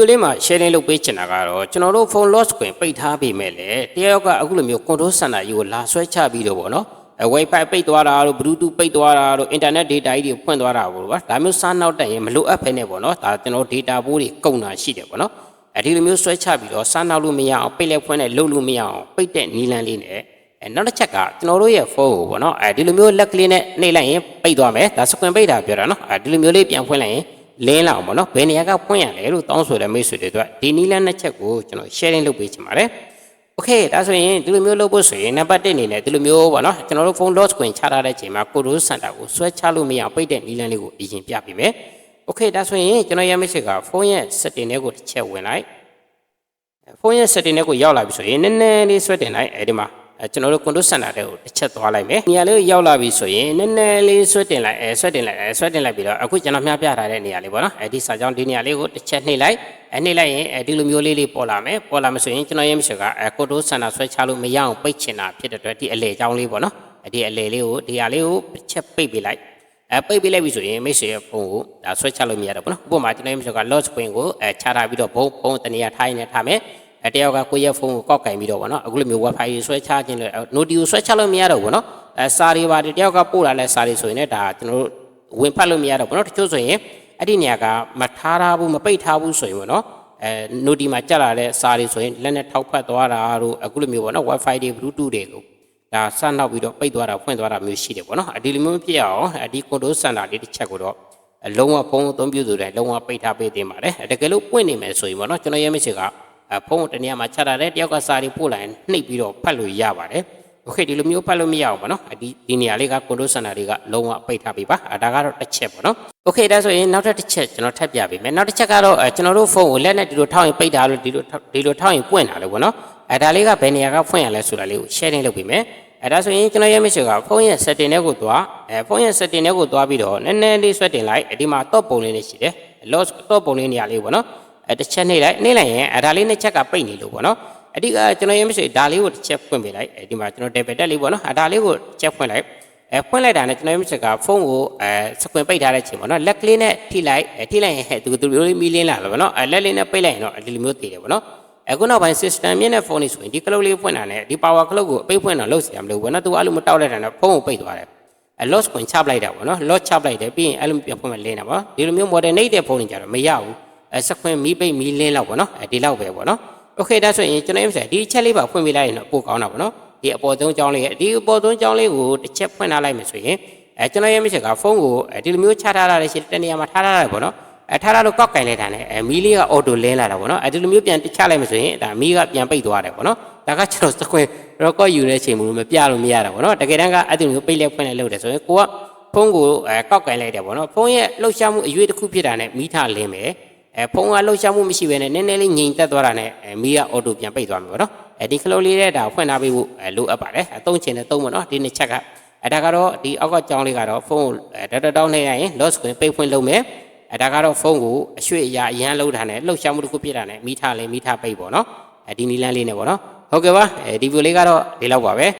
ဒီလေးမှာ sharing လုပ်ပေးချင်တာကတော့ကျွန်တော်တို့ phone loss ခွင်ပိတ်ထားပေမဲ့လည်းတယောက်ကအခုလိုမျိုး control center ကြီးကိုလာဆွဲချပြီးတော့ဗောနော်အဲ wifi ပိတ်သွားတာတို့ bluetooth ပိတ်သွားတာတို့ internet data ကြီးတွေဖွင့်သွားတာဗောကွာဒါမျိုးစားနောက်တက်ရင်မလိုအပ်ဖ ೇನೆ ဗောနော်ဒါကျွန်တော် data ပိုးတွေကုန်တာရှိတယ်ဗောနော်အဲဒီလိုမျိုးဆွဲချပြီးတော့စားနောက်လို့မရအောင်ပိတ်လဲဖွင့်လဲလုပ်လို့မရအောင်ပိတ်တဲ့နီလန်းလေးနဲ့အဲနောက်တစ်ချက်ကကျွန်တော်တို့ရဲ့ဖုန်းကိုဗောနော်အဲဒီလိုမျိုးလက်ကလေးနဲ့နှိပ်လိုက်ရင်ပိတ်သွားမယ်ဒါစကွန်ပိတ်တာပြောတာနော်အဲဒီလိုမျိုးလေးပြန်ဖွင့်လိုက်ရင် လင်းလာအောင်ပေါ့နော်ဘယ်နေရာကဖွင့်ရလဲလို့တောင်းဆိုတဲ့မိတ်ဆွေတွေအတွက်ဒီနီလန်းနှစ်ချက်ကိုကျွန်တော် sharing လုပ်ပေးချင်ပါတယ်โอเคဒါဆိုရင်ဒီလိုမျိုးလုပ်ဖို့ဆိုရင်နံပါတ်1အနေနဲ့ဒီလိုမျိုးပေါ့နော်ကျွန်တော်တို့ phone loss ခွင်ချထားတဲ့အချိန်မှာ Code Center ကိုဆွဲချလို့မရအောင်ပိတ်တဲ့နီလန်းလေးကိုအရင်ပြပေးမယ်โอเคဒါဆိုရင်ကျွန်တော်ရမိတ်ဆွေကဖုန်းရဲ့ setting တွေကိုတစ်ချက်ဝင်လိုက်ဖုန်းရဲ့ setting တွေကိုရောက်လာပြီဆိုရင်နည်းနည်းလေးဆွဲတင်လိုက်အဲဒီမှာ အဲကျွန်တော်တို့ control center တွေကိုတစ်ချက်သွားလိုက်မယ်။နေရာလေးကိုရောက်လာပြီဆိုရင်နည်းနည်းလေးဆွဲတင်လိုက်အဲဆွဲတင်လိုက်အဲဆွဲတင်လိုက်ပြီးတော့အခုကျွန်တော်မျှပြထားတဲ့နေရာလေးပေါ့နော်။အဲဒီစာကြောင်းဒီနေရာလေးကိုတစ်ချက်နှိပ်လိုက်အဲနှိပ်လိုက်ရင်အဲဒီလိုမျိုးလေးလေးပေါ်လာမယ်။ပေါ်လာမယ်ဆိုရင်ကျွန်တော်ရဲ့မရှိကအဲ control center ဆွဲချလို့မရအောင်ပိတ်ချင်တာဖြစ်တဲ့အတွက်ဒီအလေကြောင်းလေးပေါ့နော်။အဲဒီအလေလေးကိုဒီဟာလေးကိုတစ်ချက်ပိတ်ပေးလိုက်။အဲပိတ်ပေးလိုက်ပြီဆိုရင်မိတ်ဆွေရဲ့ဖုန်းကိုဒါဆွဲချလို့မရတော့ဘူးနော်။ဥပမာကျွန်တော်ရဲ့မရှိက lock screen ကိုအဲချထားပြီးတော့ဘုံဘုံတနေရာထားရင်လည်းထားမယ်။အဲ တယောက်ကကိုယ့်ရဲ့ဖုန်းကိုကောက်ကင်ပြီးတော့ဗောနော်အခုလိုမျိုး wifi ကြီးဆွဲချခြင်းလို့ noti ကိုဆွဲချလို့မရတော့ဘူးဗောနော်အဲစာတွေပါတယ်တယောက်ကပို့လာလဲစာတွေဆိုရင်လည်းဒါကျွန်တော်တို့ဝင်ဖတ်လို့မရတော့ဘူးဗောနော်တချို့ဆိုရင်အဲ့ဒီနေရာကမထားထားဘူးမပိတ်ထားဘူးဆိုရင်ဗောနော်အဲ noti မှာကြက်လာတဲ့စာတွေဆိုရင်လက်နဲ့ထောက်ဖတ်သွားတာတို့အခုလိုမျိုးဗောနော် wifi တွေ bluetooth တွေကိုဒါစနောက်ပြီးတော့ပိတ်သွားတာဖွင့်သွားတာမျိုးရှိတယ်ဗောနော်အဒီလိုမျိုးဖြစ်အောင်အဒီ control center လေးတစ်ချက်ကိုတော့အလုံးဝဖုန်းအသုံးပြုသူတိုင်းလုံးဝပိတ်ထားပေးတင်ပါတယ်တကယ်လို့ပွင့်နေမယ်ဆိုရင်ဗောနော်ကျွန်တော်ရဲ့မိတ်ဆွေကအ ဖုန်းတနေရာမှာချတာတဲ့တယောက်ကစာရီပို့လိုက်နှိပ်ပြီးတော့ဖတ်လို့ရပါတယ်။ Okay ဒီလိုမျိုးဖတ်လို့မရအောင်ပါနော်။ဒီဒီနေရာလေးကကွန်ဒိုစင်တာတွေကလုံးဝပိတ်ထားပြီပါ။အဲဒါကတော့တစ်ချက်ပေါ့နော်။ Okay ဒါဆိုရင်နောက်ထပ်တစ်ချက်ကျွန်တော်ထပ်ပြပေးမယ်။နောက်တစ်ချက်ကတော့အဲကျွန်တော်တို့ဖုန်းကိုလက်နဲ့ဒီလိုထောက်ရင်ပိတ်တာလို့ဒီလိုဒီလိုထောက်ရင်ပွင့်တာလို့ပေါ့နော်။အဲဒါလေးကဘယ်နေရာကဖွင့်ရလဲဆိုတာလေးကို sharing လုပ်ပေးမယ်။အဲဒါဆိုရင်ကျွန်တော်ရဲ့ message ကဖုန်းရဲ့ setting တွေကိုသွားအဲဖုန်းရဲ့ setting တွေကိုသွားပြီးတော့နည်းနည်းလေးဆွဲတင်လိုက်ဒီမှာ top ပုံလေးလေးရှိတယ်။ loss top ပုံလေးနေရာလေးပေါ့နော်။ အဲတစ်ချက်နှိပ်လိုက်နှိပ်လိုက်ရင်အဲဒါလေးနှစ်ချက်ကပိတ်နေလို့ပေါ့နော်အဓိကကျွန်တော်ရမရှိဒါလေးကိုတစ်ချက်ဖွင့်ပေးလိုက်အဲဒီမှာကျွန်တော် debit တက်လေးပေါ့နော်အဲဒါလေးကိုတစ်ချက်ဖွင့်လိုက်အဲဖွင့်လိုက်တာနဲ့ကျွန်တော်ရမရှိကဖုန်းကိုအဲစကွင်ပိတ်ထားတဲ့ချိန်ပေါ့နော်လက်ကလေးနဲ့ထိလိုက်အဲထိလိုက်ရင်ဟဲ့သူသူလေးမီလင်းလာလို့ပေါ့နော်အဲလက်လေးနဲ့ပိတ်လိုက်ရင်တော့ဒီလိုမျိုးတည်တယ်ပေါ့နော်အခုနောက်ပိုင်း system မြင့်တဲ့ဖုန်းလေးဆိုရင်ဒီကလုတ်လေးဖွင့်တာနဲ့ဒီ power clock ကိုအပိတ်ဖွင့်တာလုပ်စီရမလို့ဘောနော်သူအဲ့လိုမတောက်လိုက်တာနဲ့ဖုန်းကိုပိတ်သွားတယ်အဲ loss ကိုချပလိုက်တာပေါ့နော် loss ချပလိုက်တယ်ပြီးရင်အဲ့လိုပြန်ဖွင့်မလင်းတာပေါ့ဒီလိုမျိုး modern နေတဲ့ဖုန်းတွေကြတော့မရဘူး အဲစခွင်မီးပိတ်မီးလင်းလောက်ပေါ့နော်အဲဒီလောက်ပဲပေါ့နော်โอเคဒါဆိုရင်ကျွန်တော်ရေးဒီအချက်လေးပါဖွင့်ပေးလိုက်ရင်တော့ပိုကောင်းတာပေါ့နော်ဒီအပေါ်သုံးကြောင်းလေးဒီအပေါ်သုံးကြောင်းလေးကိုတစ်ချက်ဖွင့်ထားလိုက်မယ်ဆိုရင်အဲကျွန်တော်ရေးမရှိကဖုန်းကိုဒီလိုမျိုးချထားတာလည်းရှိတနေရာမှာထားထားရတယ်ပေါ့နော်အဲထားထားလို့ကောက်ကင်လိုက်တာနဲ့အဲမီးလေးကအော်တိုလင်းလာတာပေါ့နော်အဲဒီလိုမျိုးပြန်တချလိုက်မယ်ဆိုရင်ဒါမီးကပြန်ပိတ်သွားတယ်ပေါ့နော်ဒါကကျွန်တော်စခွင် record ယူတဲ့အချိန်မှာမပြလို့မရတာပေါ့နော်တကယ်တမ်းကအဲ့ဒီလိုမျိုးပိတ်လဲဖွင့်လဲလုပ်တယ်ဆိုရင်ကိုကဖုန်းကိုအဲကောက်ကင်လိုက်တယ်ပေါ့နော်ဖုန်းရဲ့လှုပ်ရှားမှုအရွေးတစ်ခုဖြစ်တာနဲ့မီးထားလင်းမယ် အဲဖုန်းကလှုပ်ရှားမှုမရှိဘဲနဲ့နည်းနည်းလေးငြိမ်သက်သွားတာနဲ့အဲမီးကအော်တိုပြန်ပိတ်သွားမှာပေါ့နော်အဲဒီခလုတ်လေးတဲ့ဒါဖွင့်ထားပေးဖို့အဲလိုအပ်ပါတယ်အသုံးချင်တဲ့သုံးပေါ့နော်ဒီနှစ်ချက်ကအဲဒါကတော့ဒီအောက်ကကြောင်းလေးကတော့ဖုန်းကိုအဲဒေါက်တာတောင်းနေရရင် loss ကိုပိတ်ဖွင့်လုပ်မယ်အဲဒါကတော့ဖုန်းကိုအရွှေ့အရာအရန်လုံးထားနဲ့လှုပ်ရှားမှုတစ်ခုဖြစ်တာနဲ့မီးထားလဲမီးထားပိတ်ပေါ့နော်အဲဒီနီလန်းလေးနဲ့ပေါ့နော်ဟုတ်ကဲ့ပါအဲဒီဗီဒီယိုလေးကတော့ဒီလောက်ပါပဲ